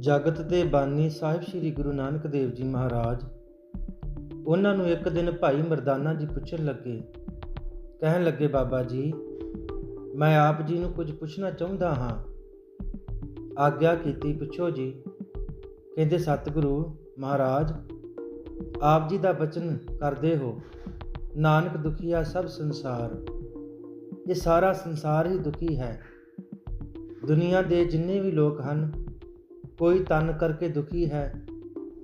ਜਗਤ ਦੇ ਬਾਨੀ ਸਾਹਿਬ ਸ੍ਰੀ ਗੁਰੂ ਨਾਨਕ ਦੇਵ ਜੀ ਮਹਾਰਾਜ ਉਹਨਾਂ ਨੂੰ ਇੱਕ ਦਿਨ ਭਾਈ ਮਰਦਾਨਾ ਜੀ ਪੁੱਛਣ ਲੱਗੇ। ਕਹਿਣ ਲੱਗੇ, ਬਾਬਾ ਜੀ, ਮੈਂ ਆਪ ਜੀ ਨੂੰ ਕੁਝ ਪੁੱਛਣਾ ਚਾਹੁੰਦਾ ਹਾਂ। ਆਗਿਆ ਕੀਤੀ, ਪੁੱਛੋ ਜੀ। ਕਹਿੰਦੇ, ਸਤਿਗੁਰੂ ਮਹਾਰਾਜ, ਆਪ ਜੀ ਦਾ ਬਚਨ ਕਰਦੇ ਹੋ। ਨਾਨਕ ਦੁਖੀਆ ਸਭ ਸੰਸਾਰ। ਇਹ ਸਾਰਾ ਸੰਸਾਰ ਹੀ ਦੁਖੀ ਹੈ। ਦੁਨੀਆ ਦੇ ਜਿੰਨੇ ਵੀ ਲੋਕ ਹਨ ਕੋਈ ਤਨ ਕਰਕੇ ਦੁਖੀ ਹੈ,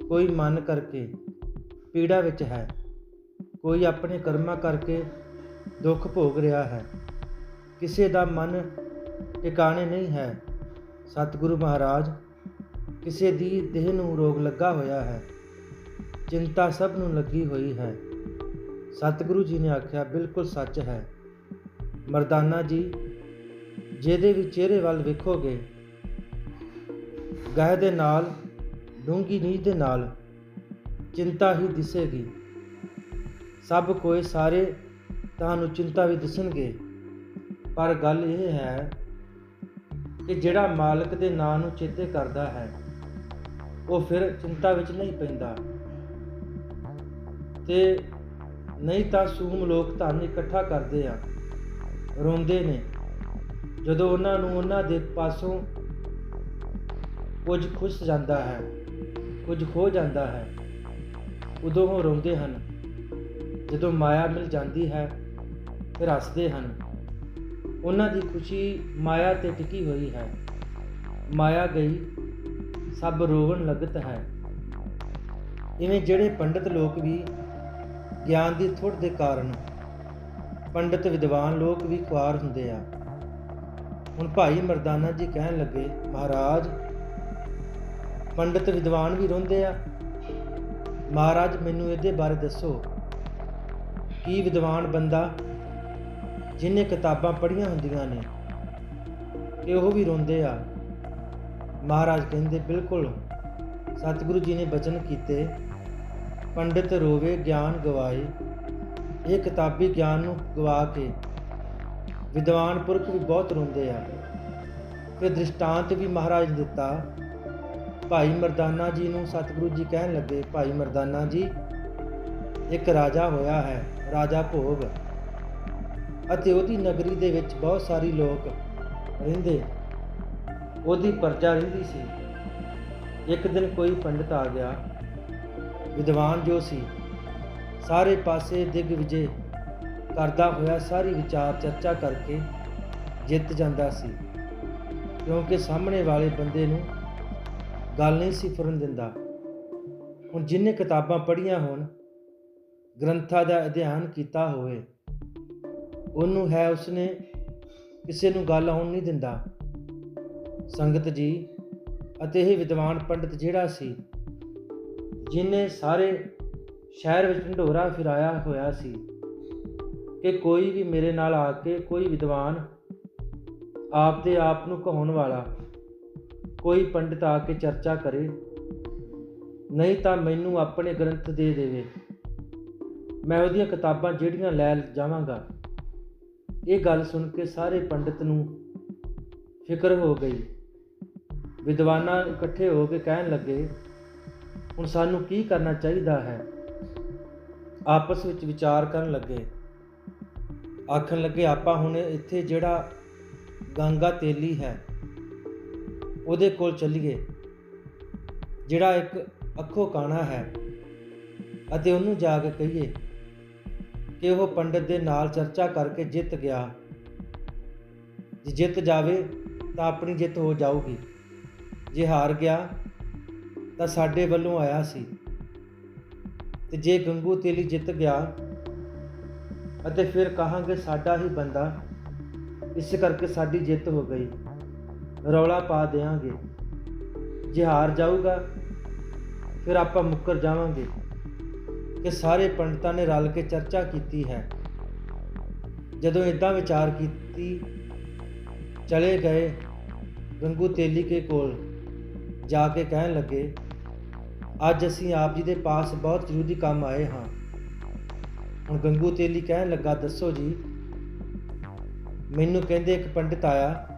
ਕੋਈ ਮਨ ਕਰਕੇ ਪੀੜਾ ਵਿੱਚ ਹੈ, ਕੋਈ ਆਪਣੇ ਕਰਮਾਂ ਕਰਕੇ ਦੁੱਖ ਭੋਗ ਰਿਹਾ ਹੈ। ਕਿਸੇ ਦਾ ਮਨ ਟਿਕਾਣੇ ਨਹੀਂ ਹੈ, ਸਤਿਗੁਰੂ ਮਹਾਰਾਜ, ਕਿਸੇ ਦੀ ਦੇਹ ਨੂੰ ਰੋਗ ਲੱਗਾ ਹੋਇਆ ਹੈ, ਚਿੰਤਾ ਸਭ ਨੂੰ ਲੱਗੀ ਹੋਈ ਹੈ। ਸਤਿਗੁਰੂ ਜੀ ਨੇ ਆਖਿਆ, ਬਿਲਕੁਲ ਸੱਚ ਹੈ। ਮਰਦਾਨਾ ਜੀ, ਜਿਹਦੇ ਵੀ ਚਿਹਰੇ ਵੱਲ ਵੇਖੋਗੇ ਗਹਿ ਦੇ ਨਾਲ ਡੂੰਗੀ ਨੀਂਦ ਦੇ ਨਾਲ ਚਿੰਤਾ ਹੀ ਦਿਸੇਗੀ। ਸਭ ਕੋਈ ਸਾਰੇ ਤੁਹਾਨੂੰ ਚਿੰਤਾ ਵੀ ਦਿਸਣਗੇ। ਪਰ ਗੱਲ ਇਹ ਹੈ ਕਿ ਜਿਹੜਾ ਮਾਲਕ ਦੇ ਨਾਂ ਨੂੰ ਚੇਤੇ ਕਰਦਾ ਹੈ, ਉਹ ਫਿਰ ਚਿੰਤਾ ਵਿੱਚ ਨਹੀਂ ਪੈਂਦਾ। ਤੇ ਨਹੀਂ ਤਾਂ ਸੂਮ ਲੋਕ ਧਨ ਇਕੱਠਾ ਕਰਦੇ ਆ, ਰੋਂਦੇ ਨੇ। ਜਦੋਂ ਉਹਨਾਂ ਨੂੰ ਉਹਨਾਂ ਦੇ ਪਾਸੋਂ ਕੁਝ ਖੁੱਸ ਜਾਂਦਾ ਹੈ, ਕੁਝ ਖੋ ਜਾਂਦਾ ਹੈ। ਉਦੋਂ ਉਹ ਰੋਂਦੇ ਹਨ। ਜਦੋਂ ਮਾਇਆ ਮਿਲ ਜਾਂਦੀ ਹੈ, ਫਿਰ ਹੱਸਦੇ ਹਨ। ਉਹਨਾਂ ਦੀ ਖੁਸ਼ੀ ਮਾਇਆ ਤੇ ਟਿਕੀ ਹੋਈ ਹੈ। ਮਾਇਆ ਗਈ, ਸਭ ਰੋਵਣ ਲੱਗਤ ਹੈ। ਇਵੇਂ ਜਿਹੜੇ ਪੰਡਿਤ ਲੋਕ ਵੀ ਗਿਆਨ ਦੀ ਥੁੜ ਦੇ ਕਾਰਨ ਪੰਡਿਤ ਵਿਦਵਾਨ ਲੋਕ ਵੀ ਖੁਆਰ ਹੁੰਦੇ ਆ। ਹੁਣ ਭਾਈ ਮਰਦਾਨਾ ਜੀ ਕਹਿਣ ਲੱਗੇ, ਮਹਾਰਾਜ ਪੰਡਿਤ ਵਿਦਵਾਨ ਵੀ ਰੋਂਦੇ ਆ। ਮਹਾਰਾਜ, ਮੈਨੂੰ ਇਹਦੇ ਬਾਰੇ ਦੱਸੋ। ਕੀ ਵਿਦਵਾਨ ਬੰਦਾ ਜਿਨੇ ਕਿਤਾਬਾਂ ਪੜ੍ਹੀਆਂ ਹੁੰਦੀਆਂ ਨੇ ਕਿ ਉਹ ਵੀ ਰੋਂਦੇ ਆ। ਮਹਾਰਾਜ ਕਹਿੰਦੇ, ਬਿਲਕੁਲ। ਸਤਿਗੁਰੂ ਜੀ ਨੇ ਬਚਨ ਕੀਤੇ। ਪੰਡਿਤ ਰੋਵੇ, ਗਿਆਨ ਗਵਾਏ। ਇਹ ਕਿਤਾਬੀ ਗਿਆਨ ਨੂੰ ਗਵਾ ਕੇ ਵਿਦਵਾਨ ਪੁਰਖ ਵੀ ਬਹੁਤ ਰੋਂਦੇ ਆ। ਫਿਰ ਦ੍ਰਿਸ਼ਟਾਂਤ ਵੀ ਮਹਾਰਾਜ ਦਿੱਤਾ। ਭਾਈ ਮਰਦਾਨਾ ਜੀ ਨੂੰ ਸਤਿਗੁਰੂ ਜੀ ਕਹਿਣ ਲੱਗੇ, ਭਾਈ ਮਰਦਾਨਾ ਜੀ, ਇੱਕ ਰਾਜਾ ਹੋਇਆ ਹੈ, ਰਾਜਾ ਭੋਗ। ਅਤੇ ਉਹਦੀ ਨਗਰੀ ਦੇ ਵਿੱਚ ਬਹੁਤ ਸਾਰੇ ਲੋਕ ਰਹਿੰਦੇ। ਉਹਦੀ ਪਰਜਾ ਰਹਿੰਦੀ ਸੀ। ਇੱਕ ਦਿਨ ਕੋਈ ਪੰਡਿਤ ਆ ਗਿਆ, ਵਿਦਵਾਨ ਜੋ ਸੀ, ਸਾਰੇ ਪਾਸੇ ਦਿਗ ਵਿਜੇ ਕਰਦਾ ਹੋਇਆ ਸਾਰੀ ਵਿਚਾਰ ਚਰਚਾ ਕਰਕੇ ਜਿੱਤ ਜਾਂਦਾ ਸੀ। ਕਿਉਂਕਿ ਸਾਹਮਣੇ ਵਾਲੇ ਬੰਦੇ ਨੂੰ ਗੱਲ ਨਹੀਂ ਸੀ ਫੁਰਨ ਦਿੰਦਾ। ਹੁਣ ਜਿੰਨੇ ਕਿਤਾਬਾਂ ਪੜ੍ਹੀਆਂ ਹੋਣ, ਗ੍ਰੰਥਾਂ ਦਾ ਅਧਿਐਨ ਕੀਤਾ ਹੋਵੇ, ਉਹਨੂੰ ਹੈ ਉਸਨੇ ਕਿਸੇ ਨੂੰ ਗੱਲ ਆਉਣ ਨਹੀਂ ਦਿੰਦਾ। ਸੰਗਤ ਜੀ ਅਤੇ ਇਹ ਵਿਦਵਾਨ ਪੰਡਿਤ ਜਿਹੜਾ ਸੀ, ਜਿਨੇ ਸਾਰੇ ਸ਼ਹਿਰ ਵਿੱਚ ਢੰਡੋਰਾ ਫਿਰਾਇਆ ਹੋਇਆ ਸੀ ਕਿ ਕੋਈ ਵੀ ਮੇਰੇ ਨਾਲ ਆ ਕੇ ਕੋਈ ਵਿਦਵਾਨ ਆਪ ਦੇ ਆਪ ਨੂੰ ਕਹਾਉਣ ਵਾਲਾ ਕੋਈ ਪੰਡਿਤ ਆ ਕੇ ਚਰਚਾ ਕਰੇ, ਨਹੀਂ ਤਾਂ ਮੈਨੂੰ ਆਪਣੇ ਗ੍ਰੰਥ ਦੇ ਦੇਵੇ। ਮੈਂ ਉਹਦੀਆਂ ਕਿਤਾਬਾਂ ਜਿਹੜੀਆਂ ਲੈ ਜਾਵਾਂਗਾ। ਇਹ ਗੱਲ ਸੁਣ ਕੇ ਸਾਰੇ ਪੰਡਿਤ ਨੂੰ ਫਿਕਰ ਹੋ ਗਈ। ਵਿਦਵਾਨਾਂ ਇਕੱਠੇ ਹੋ ਕੇ ਕਹਿਣ ਲੱਗੇ, ਹੁਣ ਸਾਨੂੰ ਕੀ ਕਰਨਾ ਚਾਹੀਦਾ ਹੈ? ਆਪਸ ਵਿੱਚ ਵਿਚਾਰ ਕਰਨ ਲੱਗੇ। ਆਖਣ ਲੱਗੇ, ਆਪਾਂ ਹੁਣ ਇੱਥੇ ਜਿਹੜਾ ਗੰਗਾ ਤੇਲੀ ਹੈ ਉਹਦੇ ਕੋਲ ਚੱਲੀਏ। ਜਿਹੜਾ ਇੱਕ ਅੱਖੋਂ ਕਾਣਾ ਹੈ ਅਤੇ ਉਹਨੂੰ ਜਾ ਕੇ ਕਹੀਏ ਕਿ ਉਹ ਪੰਡਿਤ ਦੇ ਨਾਲ ਚਰਚਾ ਕਰਕੇ ਜਿੱਤ ਗਿਆ। ਜੇ ਜਿੱਤ ਜਾਵੇ ਤਾਂ ਆਪਣੀ ਜਿੱਤ ਹੋ ਜਾਊਗੀ। ਜੇ ਹਾਰ ਗਿਆ ਤਾਂ ਸਾਡੇ ਵੱਲੋਂ ਆਇਆ ਸੀ। ਤੇ ਜੇ ਗੰਗੂ ਤੇਲੀ ਜਿੱਤ ਗਿਆ ਅਤੇ ਫਿਰ ਕਹਾਂਗੇ ਸਾਡਾ ਹੀ ਬੰਦਾ, ਇਸ ਕਰਕੇ ਸਾਡੀ ਜਿੱਤ ਹੋ ਗਈ। ਰੌਲਾ ਪਾ ਦੇਾਂਗੇ ਜੇ ਹਾਰ ਜਾਊਗਾ, ਫਿਰ ਆਪਾਂ ਮੁੱਕਰ ਜਾਵਾਂਗੇ। ਕਿ ਸਾਰੇ ਪੰਡਤਾਂ ਨੇ ਰਲ ਕੇ ਚਰਚਾ ਕੀਤੀ ਹੈ। ਜਦੋਂ ਇਦਾਂ ਵਿਚਾਰ ਕੀਤੀ, ਚਲੇ ਗਏ ਗੰਗੂ ਤੇਲੀ ਕੇ ਕੋਲ ਜਾ ਕੇ ਕਹਿਣ ਲੱਗੇ, ਅੱਜ ਅਸੀਂ ਆਪ ਜੀ ਦੇ ਪਾਸ ਬਹੁਤ ਜ਼ਰੂਰੀ ਕੰਮ ਆਏ ਹਾਂ। ਹੁਣ ਗੰਗੂ ਤੇਲੀ ਕਹਿਣ ਲੱਗਾ, ਦੱਸੋ ਜੀ, ਮੈਨੂੰ ਕਹਿੰਦੇ ਇੱਕ ਪੰਡਿਤ ਆਇਆ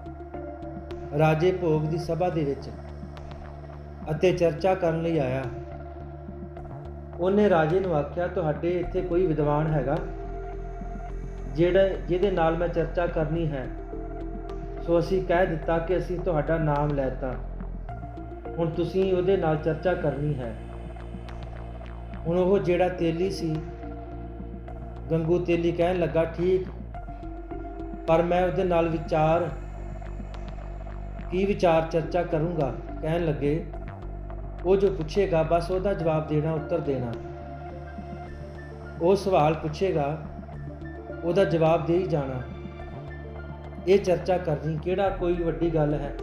ਰਾਜੇ ਭੋਗ ਦੀ ਸਭਾ ਦੇ ਵਿੱਚ ਅਤੇ ਚਰਚਾ ਕਰਨ ਲਈ ਆਇਆ। ਉਹਨੇ ਰਾਜੇ ਨੂੰ ਆਖਿਆ, ਤੁਹਾਡੇ ਇੱਥੇ ਕੋਈ ਵਿਦਵਾਨ ਹੈਗਾ ਜਿਹੜਾ, ਜਿਹਦੇ ਨਾਲ ਮੈਂ ਚਰਚਾ ਕਰਨੀ ਹੈ। ਸੋ ਅਸੀਂ ਕਹਿ ਦਿੱਤਾ ਕਿ ਅਸੀਂ ਤੁਹਾਡਾ ਨਾਮ ਲੈਤਾ ਹੁਣ ਤੁਸੀਂ ਉਹਦੇ ਨਾਲ ਚਰਚਾ ਕਰਨੀ ਹੈ। ਹੁਣ ਉਹ ਜਿਹੜਾ ਤੇਲੀ ਸੀ, ਗੰਗੂ ਤੇਲੀ ਕਹਿਣ ਲੱਗਾ, ਠੀਕ, ਪਰ ਮੈਂ ਉਹਦੇ ਨਾਲ ਵਿਚਾਰ ਕੀ ਵਿਚਾਰ ਚਰਚਾ ਕਰੂੰਗਾ? ਕਹਿਣ ਲੱਗੇ, ਉਹ ਜੋ ਪੁੱਛੇਗਾ, ਬਸ ਉਹਦਾ ਜਵਾਬ ਦੇਣਾ, ਉੱਤਰ ਦੇਣਾ। ਉਹ ਸਵਾਲ ਪੁੱਛੇਗਾ, ਉਹਦਾ ਜਵਾਬ ਦੇ ਹੀ ਜਾਣਾ। ਇਹ ਚਰਚਾ ਕਰਨੀ ਕਿਹੜਾ ਕੋਈ ਵੱਡੀ ਗੱਲ ਹੈ?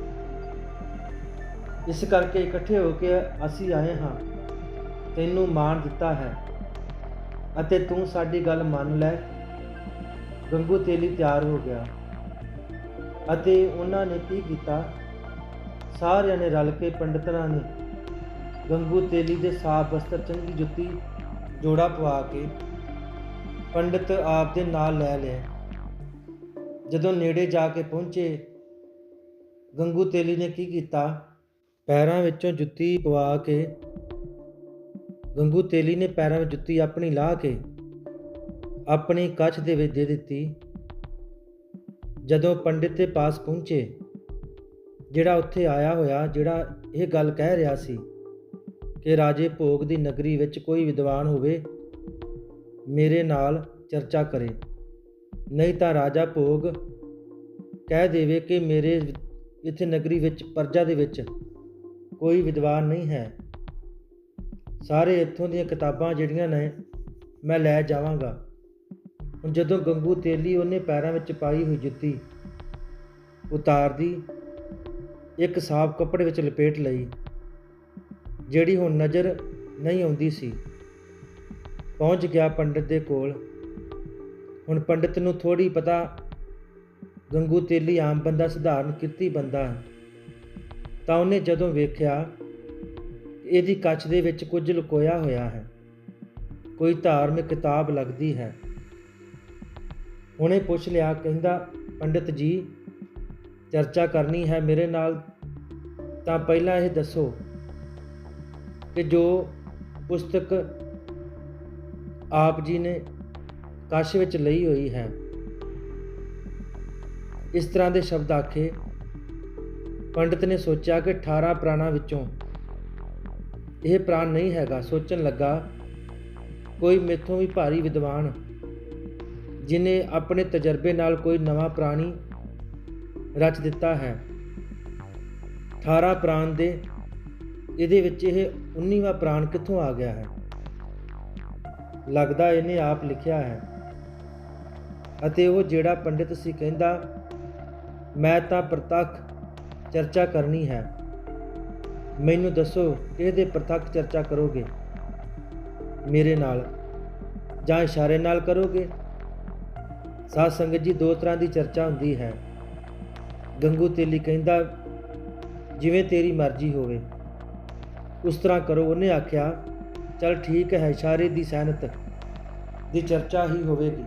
ਇਸ ਕਰਕੇ ਇਕੱਠੇ ਹੋ ਕੇ ਅਸੀਂ ਆਏ ਹਾਂ। ਤੈਨੂੰ ਮਾਣ ਦਿੱਤਾ ਹੈ। ਅਤੇ ਤੂੰ ਸਾਡੀ ਗੱਲ ਮੰਨ ਲੈ। ਗੰਗੂ ਤੇਲੀ ਤਿਆਰ ਹੋ ਗਿਆ। ਅਤੇ ਉਹਨਾਂ ਨੇ ਕੀ ਕੀਤਾ? ਸਾਰਿਆਂ ਨੇ ਰਲ ਕੇ ਪੰਡਤਾਂ ਨੇ ਗੰਗੂ ਤੇਲੀ ਦੇ ਸਾਫ਼ ਬਸਤਰ ਚੰਗੀ ਜੁੱਤੀ, ਜੋੜਾ ਪਵਾ ਕੇ ਪੰਡਤ ਆਪ ਦੇ ਨਾਲ ਲੈ ਲਿਆ ਜਦੋਂ ਨੇੜੇ ਜਾ ਕੇ ਪਹੁੰਚੇ, ਗੰਗੂ ਤੇਲੀ ਨੇ ਕੀ ਕੀਤਾ? ਪੈਰਾਂ ਵਿੱਚੋਂ ਜੁੱਤੀ ਪਵਾ ਕੇ ਗੰਗੂ ਤੇਲੀ ਨੇ ਪੈਰਾਂ ਵਿੱਚ ਜੁੱਤੀ ਆਪਣੀ ਲਾਹ ਕੇ ਆਪਣੀ ਕੱਛ ਦੇ ਵਿੱਚ ਦੇ ਦਿੱਤੀ। ਜਦੋਂ ਪੰਡਿਤ ਦੇ ਪਾਸ ਪਹੁੰਚੇ ਜਿਹੜਾ ਉੱਥੇ ਆਇਆ ਹੋਇਆ, ਜਿਹੜਾ ਇਹ ਗੱਲ ਕਹਿ ਰਿਹਾ ਸੀ ਕਿ ਰਾਜੇ ਭੋਗ ਦੀ ਨਗਰੀ ਵਿੱਚ ਕੋਈ ਵਿਦਵਾਨ ਹੋਵੇ, ਮੇਰੇ ਨਾਲ ਚਰਚਾ ਕਰੇ। ਨਹੀਂ ਤਾਂ ਰਾਜਾ ਭੋਗ ਕਹਿ ਦੇਵੇ ਕਿ ਮੇਰੇ ਇੱਥੇ ਨਗਰੀ ਵਿੱਚ, ਪਰਜਾ ਦੇ ਵਿੱਚ ਕੋਈ ਵਿਦਵਾਨ ਨਹੀਂ ਹੈ। ਸਾਰੇ ਇੱਥੋਂ ਦੀਆਂ ਕਿਤਾਬਾਂ ਜਿਹੜੀਆਂ ਨੇ, ਮੈਂ ਲੈ ਜਾਵਾਂਗਾ। ਹੁਣ ਜਦੋਂ ਗੰਗੂ ਤੇਲੀ ਉਹਨੇ ਪੈਰਾਂ ਵਿੱਚ ਪਾਈ ਹੋਈ ਜੁੱਤੀ ਉਤਾਰਦੀ ਇੱਕ ਸਾਫ਼ ਕੱਪੜੇ ਵਿੱਚ ਲਪੇਟ ਲਈ, ਜਿਹੜੀ ਹੁਣ ਨਜ਼ਰ ਨਹੀਂ ਆਉਂਦੀ ਸੀ। ਪਹੁੰਚ ਗਿਆ ਪੰਡਿਤ ਦੇ ਕੋਲ। ਹੁਣ ਪੰਡਿਤ ਨੂੰ ਥੋੜੀ ਪਤਾ ਗੰਗੂ ਤੇਲੀ ਆਮ ਬੰਦਾ ਸਧਾਰਨ ਕਿਰਤੀ ਬੰਦਾ ਹੈ। ਤਾਂ ਉਹਨੇ ਜਦੋਂ ਵੇਖਿਆ ਇਹਦੀ ਕੱਚ ਦੇ ਵਿੱਚ ਕੁਝ ਲੁਕੋਇਆ ਹੋਇਆ ਹੈ, ਕੋਈ ਧਾਰਮਿਕ ਕਿਤਾਬ ਲੱਗਦੀ ਹੈ। ਉਹਨੇ ਪੁੱਛ ਲਿਆ, ਕਹਿੰਦਾ, ਪੰਡਿਤ ਜੀ ਚਰਚਾ ਕਰਨੀ ਹੈ ਮੇਰੇ ਨਾਲ, ਤਾਂ ਪਹਿਲਾਂ ਇਹ ਦੱਸੋ ਕਿ ਜੋ ਪੁਸਤਕ ਆਪ ਜੀ ਨੇ ਕਸ਼ ਵਿੱਚ ਲਈ ਹੋਈ ਹੈ, ਇਸ ਤਰ੍ਹਾਂ ਦੇ ਸ਼ਬਦ ਆਖੇ। ਪੰਡਿਤ ਨੇ ਸੋਚਿਆ ਕਿ 18 ਪ੍ਰਾਣਾ ਵਿੱਚੋਂ ਇਹ ਪ੍ਰਾਣ ਨਹੀਂ ਹੈਗਾ। ਸੋਚਣ ਲੱਗਾ, ਕੋਈ ਮੇਥੋਂ ਵੀ ਭਾਰੀ ਵਿਦਵਾਨ, ਜਿਨੇ ਆਪਣੇ ਤਜਰਬੇ ਨਾਲ ਕੋਈ ਨਵਾਂ ਪ੍ਰਾਣੀ ਰਚ ਦਿੱਤਾ ਹੈ। 18 ਪ੍ਰਾਣ ਦੇ, ਇਹਦੇ ਵਿੱਚ ਇਹ 19ਵਾਂ ਪ੍ਰਾਣ ਕਿੱਥੋਂ ਆ ਗਿਆ ਹੈ? ਲੱਗਦਾ ਇਹਨੇ ਆਪ ਲਿਖਿਆ ਹੈ। ਅਤੇ ਉਹ ਜਿਹੜਾ ਪੰਡਿਤ ਸੀ ਕਹਿੰਦਾ, ਮੈਂ ਤਾਂ ਪ੍ਰਤੱਖ ਚਰਚਾ ਕਰਨੀ ਹੈ। ਮੈਨੂੰ ਦੱਸੋ, ਇਹਦੇ ਪ੍ਰਤੱਖ ਚਰਚਾ ਕਰੋਗੇ? ਮੇਰੇ ਨਾਲ ਜਾਂ ਇਸ਼ਾਰੇ ਨਾਲ ਕਰੋਗੇ? ਸਾਧ ਸੰਗਤ ਜੀ ਦੋ ਤਰ੍ਹਾਂ ਦੀ ਚਰਚਾ ਹੁੰਦੀ ਹੈ। ਗੰਗੂ ਤੇਲੀ ਕਹਿੰਦਾ, ਜਿਵੇਂ ਤੇਰੀ ਮਰਜ਼ੀ ਹੋਵੇ। ਉਸ ਤਰ੍ਹਾਂ ਕਰੋ। ਉਹਨੇ ਆਖਿਆ, ਚਲ ਠੀਕ ਹੈ, ਇਸ਼ਾਰੇ ਦੀ ਸਹਿਮਤ ਦੀ ਚਰਚਾ ਹੀ ਹੋਵੇਗੀ।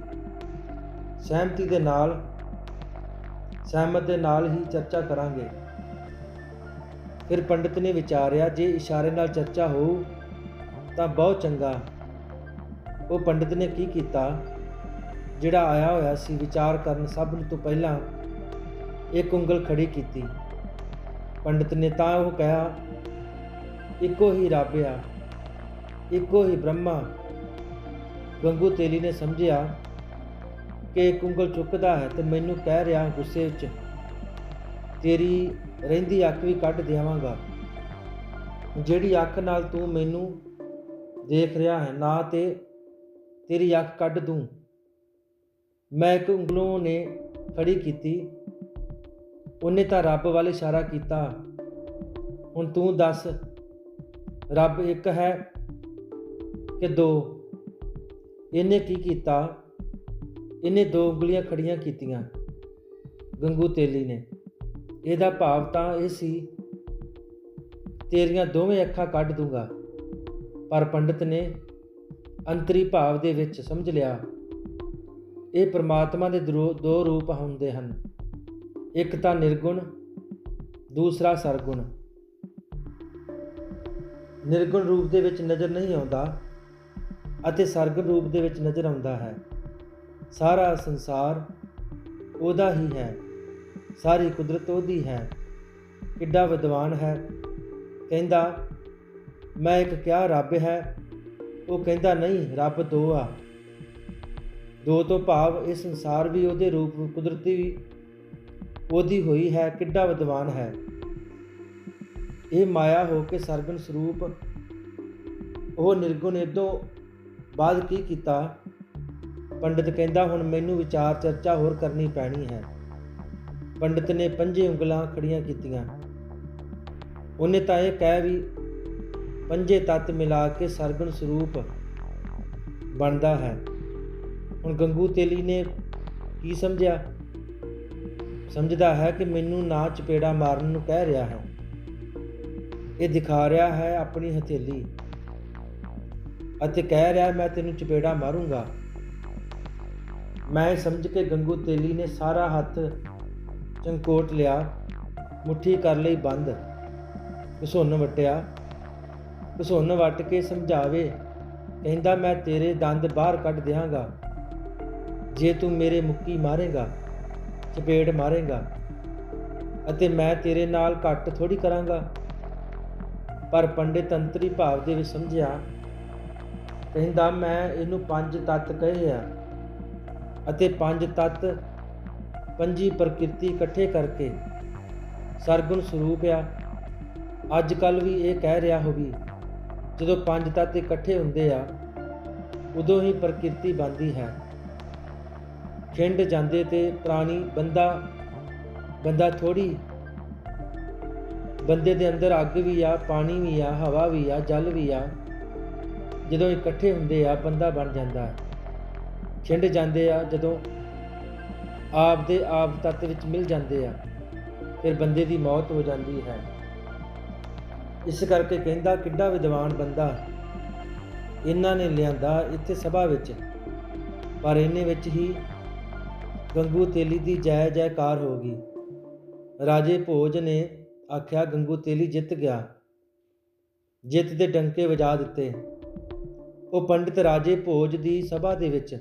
ਸਹਿਮਤੀ ਦੇ ਨਾਲ, ਸਹਿਮਤ ਦੇ ਨਾਲ ਹੀ ਚਰਚਾ ਕਰਾਂਗੇ। ਫਿਰ ਪੰਡਿਤ ਨੇ ਵਿਚਾਰਿਆ, ਜੇ ਇਸ਼ਾਰੇ ਨਾਲ ਚਰਚਾ ਹੋਊ, ਤਾਂ ਬਹੁਤ ਚੰਗਾ। ਉਹ ਪੰਡਿਤ ਨੇ ਕੀ ਕੀਤਾ? ਜਿਹੜਾ ਆਇਆ ਹੋਇਆ ਸੀ, ਵਿਚਾਰ ਕਰਨ ਸਭ ਤੋਂ ਪਹਿਲਾਂ ਇੱਕ ਉਂਗਲ ਖੜੀ ਕੀਤੀ। ਪੰਡਿਤ ਨੇ ਤਾਂ ਉਹ ਕਿਹਾ, ਇੱਕੋ ਹੀ ਰੱਬ ਆ, ਇੱਕੋ ਹੀ ਬ੍ਰਹਮਾ। ਗੰਗੂ ਤੇਲੀ ਨੇ ਸਮਝਿਆ ਕਿ ਇੱਕ ਉਂਗਲ ਚੁੱਕਦਾ ਹੈ ਤੇ ਮੈਨੂੰ ਕਹਿ ਰਿਹਾ, ਗੁੱਸੇ ਵਿੱਚ, ਤੇਰੀ ਰਹਿੰਦੀ ਅੱਖ ਵੀ ਕੱਢ ਦੇਵਾਂਗਾ। ਜਿਹੜੀ ਅੱਖ ਨਾਲ ਤੂੰ ਮੈਨੂੰ ਦੇਖ ਰਿਹਾ ਹੈ, ਨਾ ਤੇ ਤੇਰੀ ਅੱਖ ਕੱਢ ਦੂੰ। ਮੈਂ ਇੱਕ ਉਂਗਲੋਂ ਨੇ ਖੜੀ ਕੀਤੀ। ਉਹਨੇ ਤਾਂ ਰੱਬ ਵੱਲ ਇਸ਼ਾਰਾ ਕੀਤਾ। ਹੁਣ ਤੂੰ ਦੱਸ, ਰੱਬ ਇੱਕ ਹੈ ਕਿ ਦੋ? ਇਹਨੇ ਕੀ ਕੀਤਾ? ਇਹਨੇ ਦੋ ਉਂਗਲੀਆਂ ਖੜੀਆਂ ਕੀਤੀਆਂ, ਗੰਗੂ ਤੇਲੀ ਨੇ। ਇਹਦਾ ਭਾਵ ਤਾਂ ਇਹ ਸੀ, ਤੇਰੀਆਂ ਦੋਵੇਂ ਅੱਖਾਂ ਕੱਢ ਦੂੰਗਾ। ਪਰ ਪੰਡਿਤ ਨੇ ਅੰਤਰੀ ਭਾਵ ਦੇ ਵਿੱਚ ਸਮਝ ਲਿਆ, ਇਹ ਪ੍ਰਮਾਤਮਾ ਦੇ ਦੋ ਰੂਪ ਹੁੰਦੇ ਹਨ। ਇੱਕ ਤਾਂ ਨਿਰਗੁਣ, ਦੂਸਰਾ ਸਰਗੁਣ। ਨਿਰਗੁਣ ਰੂਪ ਦੇ ਵਿੱਚ ਨਜ਼ਰ ਨਹੀਂ ਆਉਂਦਾ ਅਤੇ ਸਰਗੁਣ ਰੂਪ ਦੇ ਵਿੱਚ ਨਜ਼ਰ ਆਉਂਦਾ ਹੈ। ਸਾਰਾ ਸੰਸਾਰ ਉਹਦਾ ਹੀ ਹੈ। ਸਾਰੀ ਕੁਦਰਤ ਉਹਦੀ ਹੈ। ਕਿੱਡਾ ਵਿਦਵਾਨ ਹੈ। ਕਹਿੰਦਾ, ਮੈਂ ਇੱਕ ਕਿਹਾ ਰੱਬ ਹੈ। ਉਹ ਕਹਿੰਦਾ, ਨਹੀਂ, ਰੱਬ ਦੋ ਆ। ਦੋ ਤੋਂ ਭਾਵ ਇਹ ਸੰਸਾਰ ਵੀ ਉਹਦੇ ਰੂਪ ਕੁਦਰਤੀ ਵੀ ਉਹਦੀ ਹੋਈ ਹੈ, ਕਿੱਡਾ ਵਿਦਵਾਨ ਹੈ। ਇਹ ਮਾਇਆ ਹੋ ਕੇ ਸਰਗੁਣ ਸਰੂਪ ਉਹ ਨਿਰਗੁਣ ਇਦੋਂ ਬਾਅਦ ਕੀ ਕੀਤਾ? ਪੰਡਿਤ ਕਹਿੰਦਾ, ਹੁਣ ਮੈਨੂੰ ਵਿਚਾਰ ਚਰਚਾ ਹੋਰ ਕਰਨੀ ਪੈਣੀ ਹੈ। ਪੰਡਿਤ ਨੇ ਪੰਜੇ ਉਂਗਲਾਂ ਖੜੀਆਂ ਕੀਤੀਆਂ। ਉਹਨੇ ਤਾਂ ਇਹ ਕਹਿ ਵੀ ਪੰਜੇ ਤੱਤ ਮਿਲਾ ਕੇ ਸਰਗਣ ਸਰੂਪ ਬਣਦਾ ਹੈ। ਹੁਣ ਗੰਗੂ ਤੇਲੀ ਨੇ ਕੀ ਸਮਝਿਆ? ਸਮਝਦਾ ਹੈ ਕਿ ਮੈਨੂੰ ਨਾ ਚਪੇੜਾ ਮਾਰਨ ਨੂੰ ਕਹਿ ਰਿਹਾ ਹੈ। ਇਹ ਦਿਖਾ ਰਿਹਾ ਹੈ ਆਪਣੀ ਹਥੇਲੀ ਅਤੇ ਕਹਿ ਰਿਹਾ ਮੈਂ ਤੈਨੂੰ ਚਪੇੜਾ ਮਾਰੂੰਗਾ। ਮੈਂ ਸਮਝ ਕੇ ਗੰਗੂ ਤੇਲੀ ਨੇ ਸਾਰਾ ਹੱਥ ਚੰਕੋਟ ਲਿਆ, ਮੁੱਠੀ ਕਰ ਲਈ ਬੰਦ। ਘਸੁੰਨ ਵਟਿਆ, ਘਸੁੰਨ ਵਟ ਕੇ ਸਮਝਾਵੇ, ਕਹਿੰਦਾ ਮੈਂ ਤੇਰੇ ਦੰਦ ਬਾਹਰ ਕੱਢ ਦਿਆਂਗਾ। ਜੇ ਤੂੰ ਮੇਰੇ ਮੁੱਕੀ ਮਾਰੇਗਾ ਚਪੇੜ ਮਾਰੇਗਾ ਅਤੇ ਮੈਂ ਤੇਰੇ ਨਾਲ ਘੱਟ ਥੋੜੀ ਕਰਾਂਗਾ। ਪਰ ਪੰਡਿਤ ਅੰਤਰੀ ਭਾਵ ਦੇ ਵਿੱਚ ਸਮਝਿਆ, ਕਹਿੰਦਾ, ਮੈਂ ਇਹਨੂੰ ਪੰਜ ਤੱਤ ਕਹੇ ਆ ਅਤੇ ਪੰਜ ਤੱਤ ਪੰਜੀ ਪ੍ਰਕਿਰਤੀ ਇਕੱਠੇ ਕਰਕੇ ਸਰਗੁਣ ਸਰੂਪ ਆ। ਅੱਜ ਕੱਲ ਵੀ ਇਹ ਕਹਿ ਰਿਹਾ ਹੋਵੀ ਜਦੋਂ ਪੰਜ ਤੱਤ ਇਕੱਠੇ ਹੁੰਦੇ ਆ, ਉਦੋਂ ਹੀ ਪ੍ਰਕਿਰਤੀ ਬਣਦੀ ਹੈ। ਖਿੰਡ ਜਾਂਦੇ ਤੇ ਪ੍ਰਾਣੀ ਬੰਦਾ ਬੰਦਾ ਥੋੜੀ ਬੰਦੇ ਦੇ ਅੰਦਰ ਅੱਗ ਵੀ ਆ, ਪਾਣੀ ਵੀ ਆ, ਹਵਾ ਵੀ ਆ, ਜਲ ਵੀ ਆ। ਜਦੋਂ ਇਕੱਠੇ ਹੁੰਦੇ ਆ, ਬੰਦਾ ਬਣ ਜਾਂਦਾ ਹੈ। ਖਿੰਡ ਜਾਂਦੇ ਆ, ਜਦੋਂ ਆਪ ਦੇ ਆਪ ਤੱਤ ਵਿੱਚ ਮਿਲ ਜਾਂਦੇ ਆ, ਫਿਰ ਬੰਦੇ ਦੀ ਮੌਤ ਹੋ ਜਾਂਦੀ ਹੈ। ਇਸ ਕਰਕੇ ਕਹਿੰਦਾ, ਕਿੱਡਾ ਵਿਦਵਾਨ ਬੰਦਾ ਇਹਨਾਂ ਨੇ ਲਿਆਂਦਾ ਇੱਥੇ ਸਭਾ ਵਿੱਚ, ਪਰ ਇਹਨੇ ਵਿੱਚ ਹੀ ਗੰਗੂ ਤੇਲੀ ਦੀ ਜੈ ਜੈਕਾਰ ਹੋ ਗਈ। ਰਾਜੇ ਭੋਜ ਨੇ ਆਖਿਆ, ਗੰਗੂ ਤੇਲੀ ਜਿੱਤ ਗਿਆ। ਜਿੱਤ ਦੇ ਡੰਕੇ ਵਜਾ ਦਿੱਤੇ। ਉਹ ਪੰਡਿਤ ਰਾਜੇ ਭੋਜ ਦੀ ਸਭਾ ਦੇ ਵਿੱਚ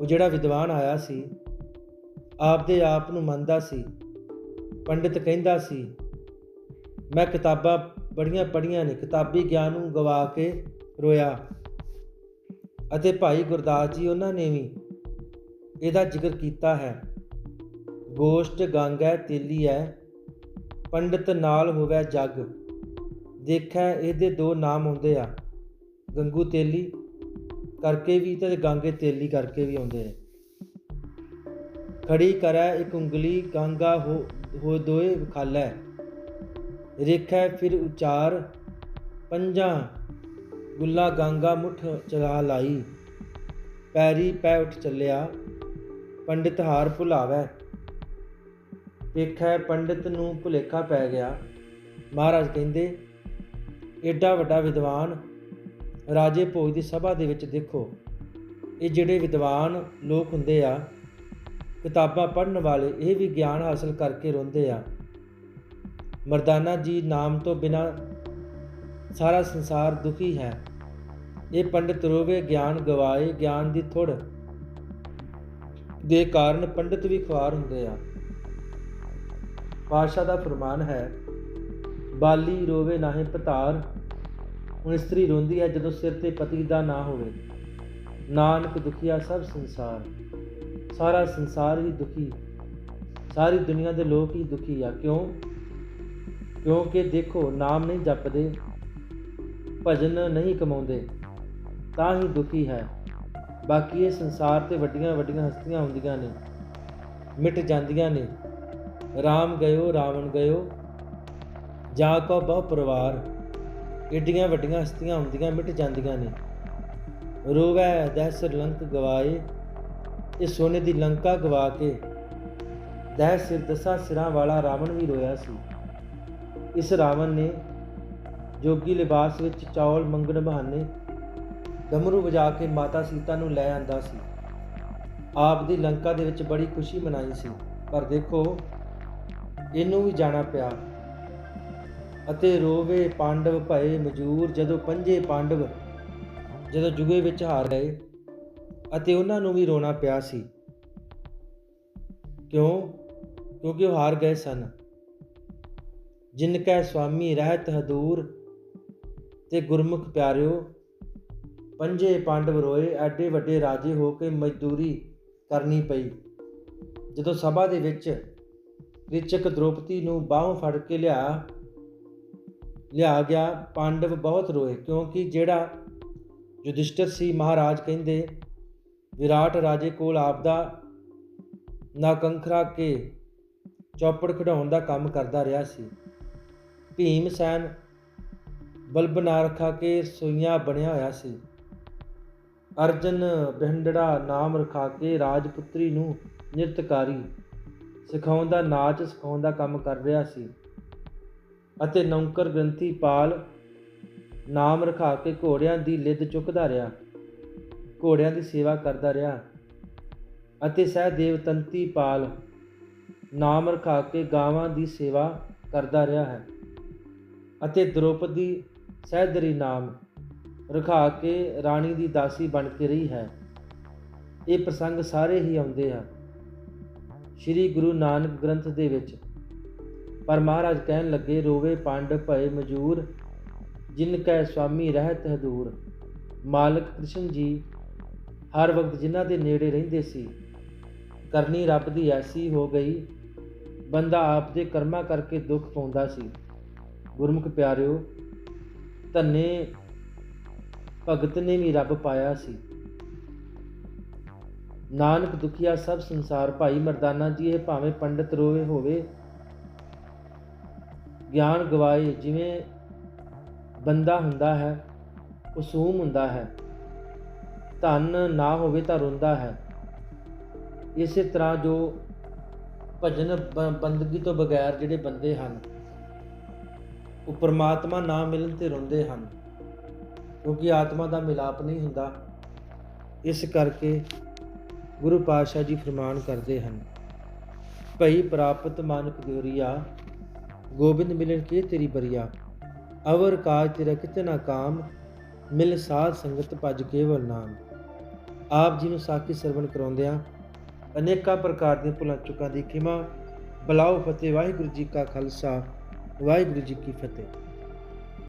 ਉਹ ਜਿਹੜਾ ਵਿਦਵਾਨ ਆਇਆ ਸੀ ਆਪ ਦੇ ਆਪ ਨੂੰ ਮੰਨਦਾ ਸੀ, ਪੰਡਿਤ ਕਹਿੰਦਾ ਸੀ, ਮੈਂ ਕਿਤਾਬਾਂ ਬੜੀਆਂ ਪੜ੍ਹੀਆਂ ਨੇ, ਕਿਤਾਬੀ ਗਿਆਨ ਨੂੰ ਗਵਾ ਕੇ ਰੋਇਆ ਅਤੇ ਭਾਈ ਗੁਰਦਾਸ ਜੀ ਉਹਨਾਂ ਨੇ ਵੀ ਇਹਦਾ ਜ਼ਿਕਰ ਕੀਤਾ ਹੈ। ਗੋਸ਼ਟ ਗੰਗਾ ਤੇਲੀ ਹੈ ਪੰਡਤ ਨਾਲ ਹੋਵੇ ਜਗ। ਦੇਖੈ ਇਹਦੇ ਦੋ ਨਾਮ ਹੁੰਦੇ ਆ, ਗੰਗੂ ਤੇਲੀ ਕਰਕੇ ਵੀ ਤੇ ਗੰਗੇ ਤੇਲੀ ਕਰਕੇ ਵੀ ਆਉਂਦੇ ਨੇ। ਖੜੀ ਕਰੈ ਇੱਕ ਉਂਗਲੀ, ਗੰਗਾ ਹੋ ਹੋ ਦੋਏ ਖਾਲੈ ਰੇਖੈ ਫਿਰ ਉਚਾਰ, ਪੰਜਾਂ ਗੁੱਲਾ ਗੰਗਾ ਮੁੱਠ ਚਲਾ ਲਾਈ। ਪੈਰੀ ਪੈ ਉੱਠ ਚੱਲਿਆ। ਪੰਡਿਤ ਹਾਰ ਭੁਲਾਵੈ। ਵੇਖੈ ਪੰਡਿਤ ਨੂੰ ਭੁਲੇਖਾ ਪੈ ਗਿਆ। ਮਹਾਰਾਜ ਕਹਿੰਦੇ, ਏਡਾ ਵੱਡਾ ਵਿਦਵਾਨ ਰਾਜੇ ਭੋਜ ਦੀ ਸਭਾ ਦੇ ਵਿੱਚ ਦੇਖੋ। ਇਹ ਜਿਹੜੇ ਵਿਦਵਾਨ ਲੋਕ ਹੁੰਦੇ ਆ, ਕਿਤਾਬਾਂ ਪੜ੍ਹਨ ਵਾਲੇ, ਇਹ ਵੀ ਗਿਆਨ ਹਾਸਲ ਕਰਕੇ ਰੋਂਦੇ ਆ। ਮਰਦਾਨਾ ਜੀ ਨਾਮ ਤੋਂ ਬਿਨਾ ਸਾਰਾ ਸੰਸਾਰ ਦੁਖੀ ਹੈ। ਇਹ ਪੰਡਿਤ ਰੋਵੇ, ਗਿਆਨ ਗਵਾਏ, ਗਿਆਨ ਦੀ ਥੁੜ ਦੇ ਕਾਰਨ ਪੰਡਿਤ ਵੀ ਖੁਆਰ ਹੁੰਦੇ ਆ। ਪਾਸ਼ਾ ਦਾ ਫਰਮਾਨ ਹੈ, ਬਾਲੀ ਰੋਵੇ ਨਾਹੀਂ ਪਤਾਰ ਹੁਣ ਇਸਤਰੀ ਰੋਂਦੀ ਹੈ ਜਦੋਂ ਸਿਰ ਤੇ ਪਤੀ ਦਾ ਨਾ ਹੋਵੇ। ਨਾਨਕ ਦੁਖੀਆ ਸਭ ਸੰਸਾਰ, ਸਾਰਾ ਸੰਸਾਰ ਹੀ ਦੁਖੀ, ਸਾਰੀ ਦੁਨੀਆ ਦੇ ਲੋਕ ਹੀ ਦੁਖੀ ਆ। ਕਿਉਂ? ਕਿਉਂਕਿ ਦੇਖੋ, ਨਾਮ ਨਹੀਂ ਜਪਦੇ, ਭਜਨ ਨਹੀਂ ਕਮਾਉਂਦੇ, ਤਾਂ ਹੀ ਦੁਖੀ ਹੈ। ਬਾਕੀ ਇਹ ਸੰਸਾਰ ਤੇ ਵੱਡੀਆਂ ਵੱਡੀਆਂ ਹਸਤੀਆਂ ਹੁੰਦੀਆਂ ਨੇ, ਮਿਟ ਜਾਂਦੀਆਂ ਨੇ। RAM ਗਇਓ, ਰਾਵਣ ਗਇਓ, ਜਾ ਕੋ ਬਹੁ ਪਰਿਵਾਰ। ਏਡੀਆਂ ਵੱਡੀਆਂ ਹਸਤੀਆਂ ਹੁੰਦੀਆਂ, ਮਿਟ ਜਾਂਦੀਆਂ ਨੇ। ਰੋਵੈ, ਦਹਿ ਲੰਕ ਗਵਾਏ, ਇਹ ਸੋਨੇ ਦੀ ਲੰਕਾ ਗਵਾ ਕੇ। ਦਹਿ ਸਿਰ ਦਸਾਂ ਸਿਰਾਂ ਵਾਲਾ ਰਾਵਣ ਵੀ ਰੋਇਆ ਸੀ। ਇਸ ਰਾਵਣ ਨੇ ਜੋਗੀ ਲਿਬਾਸ ਵਿੱਚ ਚੌਲ ਮੰਗਣ ਬਹਾਨੇ ਡਮਰੂ ਵਜਾ ਕੇ ਮਾਤਾ ਸੀਤਾ ਨੂੰ ਲੈ ਆਂਦਾ ਸੀ। ਆਪ ਦੀ ਲੰਕਾ ਦੇ ਵਿੱਚ ਬੜੀ ਖੁਸ਼ੀ ਮਨਾਈ ਸੀ, ਪਰ ਦੇਖੋ, ਇਹਨੂੰ ਵੀ ਜਾਣਾ ਪਿਆ। ਅਤੇ ਰੋਵੇ ਪਾਂਡਵ ਭਏ ਮਜੂਰ ਜਦੋਂ ਪੰਜੇ ਪਾਂਡਵ ਜਦੋਂ ਜੁਗੇ ਵਿੱਚ ਹਾਰ ਗਏ ਅਤੇ ਉਹਨਾਂ ਨੂੰ ਵੀ ਰੋਣਾ ਪਿਆ ਸੀ। ਕਿਉਂ? ਕਿਉਂਕਿ ਉਹ ਹਾਰ ਗਏ ਸਨ। ਜਿਨ ਕੈ ਸੁਆਮੀ ਰਹਿਤ ਹਦੂਰ ਤੇ ਗੁਰਮੁਖ ਪਿਆਰਿਓ ਪੰਜੇ ਪਾਂਡਵ ਰੋਏ, ਐਡੇ ਵੱਡੇ ਰਾਜੇ ਹੋ ਕੇ ਮਜ਼ਦੂਰੀ ਕਰਨੀ ਪਈ। ਜਦੋਂ ਸਭਾ ਦੇ ਵਿੱਚ ਰਿਚਕ ਦ੍ਰੋਪਦੀ ਨੂੰ ਬਾਹੋਂ ਫੜ ਕੇ ਲਿਆ ਲਿਆ ਗਿਆ, ਪਾਂਡਵ ਬਹੁਤ ਰੋਏ, ਕਿਉਂਕਿ ਜਿਹੜਾ ਯੁਧਿਸ਼ਟਰ ਸੀ, ਮਹਾਰਾਜ ਕਹਿੰਦੇ, ਵਿਰਾਟ ਰਾਜੇ ਕੋਲ ਆਪਦਾ ਨਾਕੰਖਰਾ ਕੇ ਚੌਪੜ ਖਿਡਾਉਣ ਦਾ ਕੰਮ ਕਰਦਾ ਰਿਹਾ ਸੀ। ਭੀਮ ਸੈਨ ਬਲਬ ਨਾ ਰਖਾ ਕੇ ਸੋਈਆਂ ਬਣਿਆ ਹੋਇਆ ਸੀ। ਅਰਜਨ ਬਿਹੰਡੜਾ ਨਾਮ ਰਖਾ ਕੇ ਰਾਜਪੁੱਤਰੀ ਨੂੰ ਨਿਰਤਕਾਰੀ, ਸਿਖਾਉਣ ਦਾ ਨਾਚ, ਸਿਖਾਉਣ ਦਾ ਕੰਮ ਕਰ ਰਿਹਾ ਸੀ ਅਤੇ ਨੌਕਰ ਗ੍ਰੰਥੀ ਪਾਲ ਨਾਮ ਰਖਾ ਕੇ ਘੋੜਿਆਂ ਦੀ ਲਿੱਦ ਚੁੱਕਦਾ ਰਿਹਾ, ਘੋੜਿਆਂ ਦੀ ਸੇਵਾ ਕਰਦਾ ਰਿਹਾ ਅਤੇ ਸਹਿਦੇਵ ਤੰਤੀ ਪਾਲ ਨਾਮ ਰਖਾ ਕੇ ਗਾਵਾਂ ਦੀ ਸੇਵਾ ਕਰਦਾ ਰਿਹਾ ਹੈ ਅਤੇ ਦ੍ਰੋਪਦੀ ਸਹਿਦਰੀ ਨਾਮ ਰਖਾ ਕੇ ਰਾਣੀ ਦੀ ਦਾਸੀ ਬਣ ਕੇ ਰਹੀ ਹੈ। ਇਹ ਪ੍ਰਸੰਗ ਸਾਰੇ ਹੀ ਆਉਂਦੇ ਆ ਸ੍ਰੀ ਗੁਰੂ ਨਾਨਕ ਗ੍ਰੰਥ ਦੇ ਵਿੱਚ ਪਰ ਮਹਾਰਾਜ ਕਹਿਣ ਲੱਗੇ, ਰੋਵੇ ਪਾਂਡਵ ਭਏ ਮਜੂਰ, ਜਿਨ ਕੈ ਸੁਆਮੀ ਰਹਿਤ ਹਦੂਰ ਮਾਲਕ ਕ੍ਰਿਸ਼ਨ ਜੀ, ਹਰ ਵਕਤ ਜਿਨ੍ਹਾਂ ਦੇ ਨੇੜੇ ਰਹਿੰਦੇ ਸੀ, ਕਰਨੀ ਰੱਬ ਦੀ ਐਸੀ ਹੋ ਗਈ, ਬੰਦਾ ਆਪ ਦੇ ਕਰਮਾਂ ਕਰਕੇ ਦੁੱਖ ਪਾਉਂਦਾ ਸੀ। ਗੁਰਮੁਖ ਪਿਆਰਿਓ, ਧੰਨੇ ਭਗਤ ਨੇ ਵੀ ਰੱਬ ਪਾਇਆ ਸੀ। ਨਾਨਕ ਦੁਖੀਆ ਸਭ ਸੰਸਾਰ, ਭਾਈ ਮਰਦਾਨਾ ਜੀ, ਇਹ ਭਾਵੇਂ ਪੰਡਤ ਰੋਵੇ ਹੋਵੇ, ਗਿਆਨ ਗਵਾਏ, ਜਿਵੇਂ ਬੰਦਾ ਹੁੰਦਾ ਹੈ, ਉਸੂਮ ਹੁੰਦਾ ਹੈ। ਧਨ ਨਾ ਹੋਵੇ ਤਾਂ ਰੋਂਦਾ ਹੈ। ਇਸੇ ਤਰ੍ਹਾਂ ਜੋ ਭਜਨ ਬ- ਬੰਦਗੀ ਤੋਂ ਬਗੈਰ ਜਿਹੜੇ ਬੰਦੇ ਹਨ, ਉਹ ਪਰਮਾਤਮਾ ਨਾ ਮਿਲਣ ਤੇ ਰੋਂਦੇ ਹਨ। ਕਿਉਂਕਿ ਆਤਮਾ ਦਾ ਮਿਲਾਪ ਨਹੀਂ ਹੁੰਦਾ, ਇਸ ਕਰਕੇ ਗੁਰੂ ਪਾਤਸ਼ਾਹ ਜੀ ਫਰਮਾਨ ਕਰਦੇ ਹਨ, ਭਈ ਪ੍ਰਾਪਤ ਮਨ ਦਿਉਰੀਆ ਗੋਬਿੰਦ ਮਿਲਣ ਕੇ ਤੇਰੀ ਬਰੀਆ, ਅਵਰ ਕਾਜ ਤੇਰਾ ਕਿਤਨਾ ਕਾਮ, ਮਿਲ ਸਾਧ ਸੰਗਤ ਭਜ ਕੇਵਲ ਨਾਮ। ਆਪ ਜੀ ਨੂੰ ਸਾਖੀ ਸਰਵਣ ਕਰਾਉਂਦਿਆਂ ਅਨੇਕਾਂ ਪ੍ਰਕਾਰ ਦੀਆਂ ਭੁੱਲਾਂ ਚੁੱਕਾਂ ਦੀ ਖਿਮਾ ਬਲਾਓ ਫਤਿਹ, ਵਾਹਿਗੁਰੂ ਜੀ ਕਾ ਖਾਲਸਾ, ਵਾਹਿਗੁਰੂ ਜੀ ਕੀ ਫਤਿਹ।